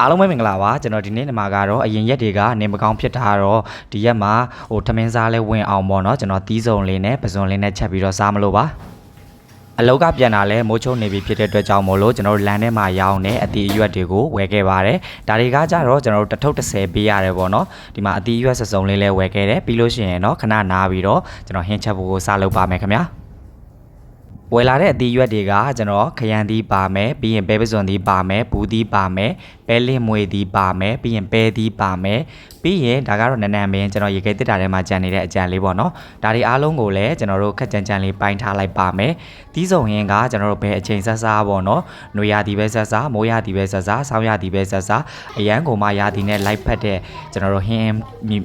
အားလုံးပဲမင်္ဂလာပါကျွန်တော်ဒီနေ့ဒီမှာကတော့အရင်ရက်တွေကနေမကောင်းဖြစ်တာတော့ဒီရက်မှာဟိုထမင်းစားလဲဝင်အောင်ပေါ့နော်ကျွန်တော်တီးစုံလေးနဲ့ပဇွန်လေးနဲ့ချက်ပြီးတော့စားမလို့ပါအလောက်ကပြန်လာလဲမိုးချုံနေပြီဖြစ်တဲ့အတွက်ကြောင့်မို့လို့ကျွန်တော်တို့လမ်းထဲမှာရောင်းတဲ့အတီးအရွက်တွေကိုဝယ်ခဲ့ပါတယ်ဒါတွေကကြတော့ကျွန်တော်တို့တစ်ထုပ်30ပေးရတယ်ပေါ့နော်ဒီမှာအတီးအရွက်စစုံလေးလဲဝယ်ခဲ့တယ်ပြီးလို့ရှိရင်တော့ခဏနားပြီးတော့ကျွန်တော်ဟင်းချက်ဖို့ကိုစလုပ်ပါမယ်ခင်ဗျာဝယ်လာတဲ့အသီးရွက်တွေကကျွန်တော်ခရမ်းသီးပါမယ်ပြီးရင်ပဲပစွန်သီးပါမယ်ဘူးသီးပါမယ် ပဲလင်းမွေသီးပါမယ်ပြီးရင်ပဲသီးပါမယ်ပြီးရင်ဒါကတော့နန်းနန်းမင်းကျွန်တော်ရေခဲတစ်တာထဲမှာကြံနေတဲ့အကြံလေးပေါ့နော်ဒါတွေအားလုံးကိုလည်းကျွန်တော်တို့ခက်ကြံကြံလေးပိုင်းထားလိုက်ပါမယ်တီးစုံရင်ကကျွန်တော်တို့ဘယ်အချိန်ဆက်စားပေါ့နော်နွေရာသီပဲဆက်စားမိုးရာသီပဲဆက်စားဆောင်းရာသီပဲဆက်စားအရန်ကိုမှရာသီနဲ့လိုက်ဖက်တဲ့ကျွန်တော်တို့ဟင်း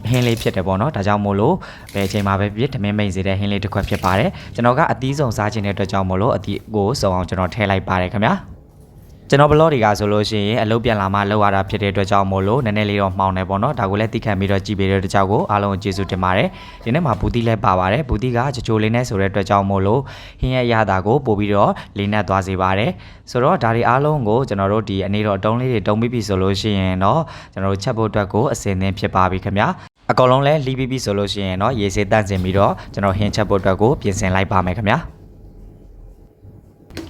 ဟင်းလေးဖြစ်တယ်ပေါ့နော်ဒါကြောင့်မို့လို့ဘယ်အချိန်မှာပဲဖြစ်ဓမင်းမိန်စေတဲ့ဟင်းလေးတစ်ခွက်ဖြစ်ပါတယ်ကျွန်တော်ကအသီးစုံစားခြင်းတဲ့အတွက်ကြောင့်မို့လို့အသီးကိုစုံအောင်ကျွန်တော်ထည့်လိုက်ပါတယ်ခင်ဗျာ ကျွန်တော်ဘလော့တွေကဆိုလို့ရှိရင်အလုပ်ပြန်လာမှလောက်ရတာဖြစ်တဲ့အတွက်ကြောင့်မို့လို့နည်းနည်းလေးတော့မှောင်နေပေါ့နော်ဒါကိုလည်းသိခံပြီးတော့ကြည်ပေးတဲ့အတွက်ကြောင့်ကိုအားလုံးကိုကျေးဇူးတင်ပါတယ်ဒီနေ့မှာဘူတီလည်းပါပါတယ်ဘူတီကချိုချိုလေးနဲ့ဆိုတဲ့အတွက်ကြောင့်မို့လို့ဟင်းရဲ့ရတာကိုပို့ပြီးတော့လေးနဲ့သွားစေပါတယ်ဆိုတော့ဒါတွေအားလုံးကိုကျွန်တော်တို့ဒီအနေတော့အတုံးလေးတွေတုံးပြီးပြီဆိုလို့ရှိရင်တော့ကျွန်တော်တို့ချက်ဖို့အတွက်ကိုအစင်သင်းဖြစ်ပါပြီခင်ဗျာအကောင်လုံးလဲလီးပြီးပြီဆိုလို့ရှိရင်တော့ရေစေးတန့်စင်ပြီးတော့ကျွန်တော်ဟင်းချက်ဖို့အတွက်ကိုပြင်ဆင်လိုက်ပါမယ်ခင်ဗျာ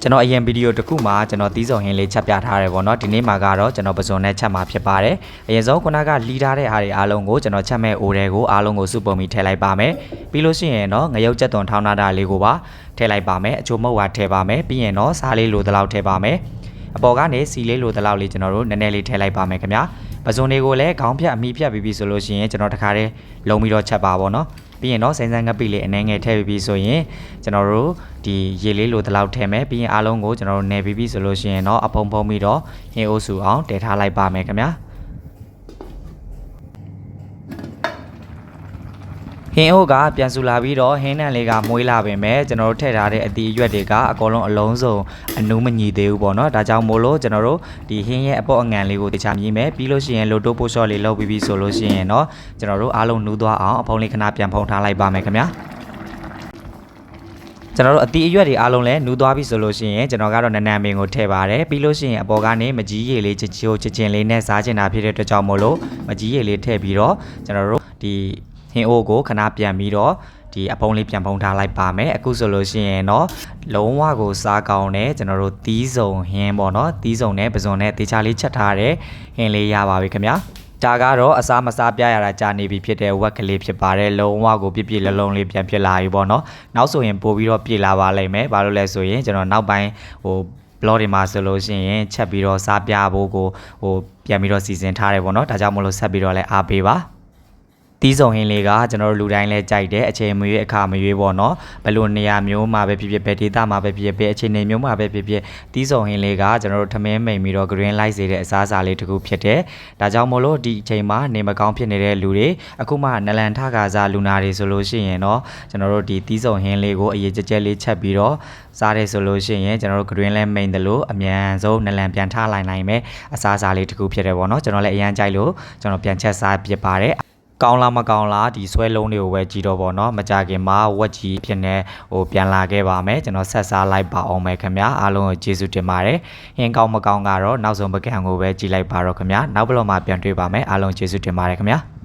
ကျွန်တော်အရင်ဗီဒီယိုတစ်ခုမှာကျွန်တော်တီးစုံဟင်းလေးချက်ပြထားတယ်ပေါ့နော်ဒီနေ့မှာကတော့ကျွန်တော်ပစုံနဲ့ချက်မှာဖြစ်ပါတယ်အရင်ဆုံးခုနကလီထားတဲ့အားတွေအားလုံးကိုကျွန်တော်ချက်မဲ့အိုတွေကိုအားလုံးကိုစုပုံပြီးထည့်လိုက်ပါမယ်ပြီးလို့ရှိရင်တော့ငရုတ်ချက်သွန်ထောင်းထားတာလေးကိုပါထည့်လိုက်ပါမယ်အချို့မဟုတ်ပါထည့်ပါမယ်ပြီးရင်တော့စားလေးလိုတလောက်ထည့်ပါမယ်အပေါ်ကနေစီလေးလိုတလောက်လေးကျွန်တော်တို့နည်းနည်းလေးထည့်လိုက်ပါမယ်ခင်ဗျာ ပစုံတွေကိုလည်းခေါင်းဖြတ်အမိဖြတ်ပြီးပြီဆိုလို့ရှိရင်ကျွန်တော်တခါတည်းလုံပြီးတော့ချက်ပါပေါ့နော်ပြီးရင်တော့စင်စန်းငပိလေးအနေငယ်ထည့်ပြီးပြီဆိုရင်ကျွန်တော်တို့ဒီရေလေးလိုတလောက်ထည့်မယ်ပြီးရင်အားလုံးကိုကျွန်တော်တို့နယ်ပြီးပြီဆိုလို့ရှိရင်တော့အဖုံဖုံပြီးတော့ဟင်းအိုးစုအောင်တည်ထားလိုက်ပါမယ်ခင်ဗျာ ဟင်းအိုးကပြန်ဆူလာပြီးတော့ဟင်းနံလေးကမွေးလာပင်မဲ့ကျွန်တော်တို့ထည့်ထားတဲ့အသီးအရွက်တွေကအကုန်လုံးအလုံးစုံအနူးမညီသေးဘူးပေါ့နော်ဒါကြောင့်မို့လို့ကျွန်တော်တို့ဒီဟင်းရဲ့အပေါ့အငံလေးကိုတခြားမြည်မယ်ပြီးလို့ရှိရင်လိုတိုးပို့ရှော့လေးလုပ်ပြီးပြီဆိုလို့ရှိရင်တော့ကျွန်တော်တို့အားလုံးနူးသွားအောင်အဖုံးလေးခဏပြန်ဖုံးထားလိုက်ပါမယ်ခင်ဗျာကျွန်တော်တို့အတီးအရွက်တွေအားလုံးလည်းနူးသွားပြီဆိုလို့ရှိရင်ကျွန်တော်ကတော့နနံမင်ကိုထည့်ပါတယ်ပြီးလို့ရှိရင်အပေါ်ကနေမကြီးရည်လေးချစ်ချိုးချစ်ချင်းလေးနဲ့စားချင်တာဖြစ်တဲ့အတွက်ကြောင့်မို့လို့မကြီးရည်လေးထည့်ပြီးတော့ကျွန်တော်တို့ဒီ ဟင်းအိုးကိုခဏပြန်ပြီးတော့ဒီအဖုံးလေးပြန်ဖုံးထားလိုက်ပါမယ်အခုဆိုလို့ရှိရင်တော့လုံးဝကိုစားကောင်းတဲ့ကျွန်တော်တို့တီးစုံဟင်းပေါ့နော်တီးစုံနဲ့ပဇွန်နဲ့တေချာလေးချက်ထားတဲ့ဟင်းလေးရပါပြီခင်ဗျာဒါကတော့အစားမစားပြရတာကြာနေပြီဖြစ်တဲ့ဝက်ကလေးဖြစ်ပါတယ်လုံးဝကိုပြည့်ပြည့်လုံးလုံးလေးပြန်ဖြစ်လာပြီပေါ့နော်နောက်ဆိုရင်ပို့ပြီးတော့ပြည်လာပါလိမ့်မယ်ဘာလို့လဲဆိုရင်ကျွန်တော်နောက်ပိုင်းဟို blog တွေမှာဆိုလို့ရှိရင်ချက်ပြီးတော့စားပြဖို့ကိုဟိုပြန်ပြီးတော့စီစဉ်ထားတယ်ပေါ့နော်ဒါကြောင့်မလို့ဆက်ပြီးတော့လည်းအားပေးပါ တီးစုံဟင်းလေးကကျွန်တော်တို့လူတိုင်းလဲကြိုက်တယ်အချိန်မရွေးအခါမရွေးပေါ့နော်ဘယ်လိုနေရာမျိုးမှာပဲဖြစ်ဖြစ်ဘယ်ဒေသမှာပဲဖြစ်ဖြစ်ဘယ်အချိန်နေမျိုးမှာပဲဖြစ်ဖြစ်တီးစုံဟင်းလေးကကျွန်တော်တို့ထမင်းမိန်ပြီးတော့ green light စေတဲ့အစားအစာလေးတစ်ခုဖြစ်တယ်ဒါကြောင့်မို့လို့ဒီအချိန်မှာနေမကောင်းဖြစ်နေတဲ့လူတွေအခုမှနလန်ထကာစားလူနာတွေဆိုလို့ရှိရင်တော့ကျွန်တော်တို့ဒီတီးစုံဟင်းလေးကိုအရေးကြကြလေးချက်ပြီးတော့စားတယ်ဆိုလို့ရှိရင်ကျွန်တော်တို့ green လဲမိန်တယ်လို့အမြန်ဆုံးနလန်ပြန်ထားလိုက်နိုင်မယ်အစားအစာလေးတစ်ခုဖြစ်တယ်ပေါ့နော်ကျွန်တော်လည်းအရန်ကြိုက်လို့ကျွန်တော်ပြန်ချက်စားပြစ်ပါတယ် ကောင်းလားမကောင်းလားဒီဆွဲလုံးတွေကိုပဲကြည့်တော့ဗောနော်မကြခင်မှာဝက်ကြီးဖြစ်နေဟိုပြန်လာခဲ့ပါမယ်ကျွန်တော်ဆက်စားလိုက်ပါအောင်မယ်ခင်ဗျာအားလုံးကိုကျေးဇူးတင်ပါတယ်ဟင်းကောင်းမကောင်းကတော့နောက်ဆုံးပကံကိုပဲကြည့်လိုက်ပါတော့ခင်ဗျာနောက်ဘလော့မှာပြန်တွေ့ပါမယ်အားလုံးကျေးဇူးတင်ပါတယ်ခင်ဗျာ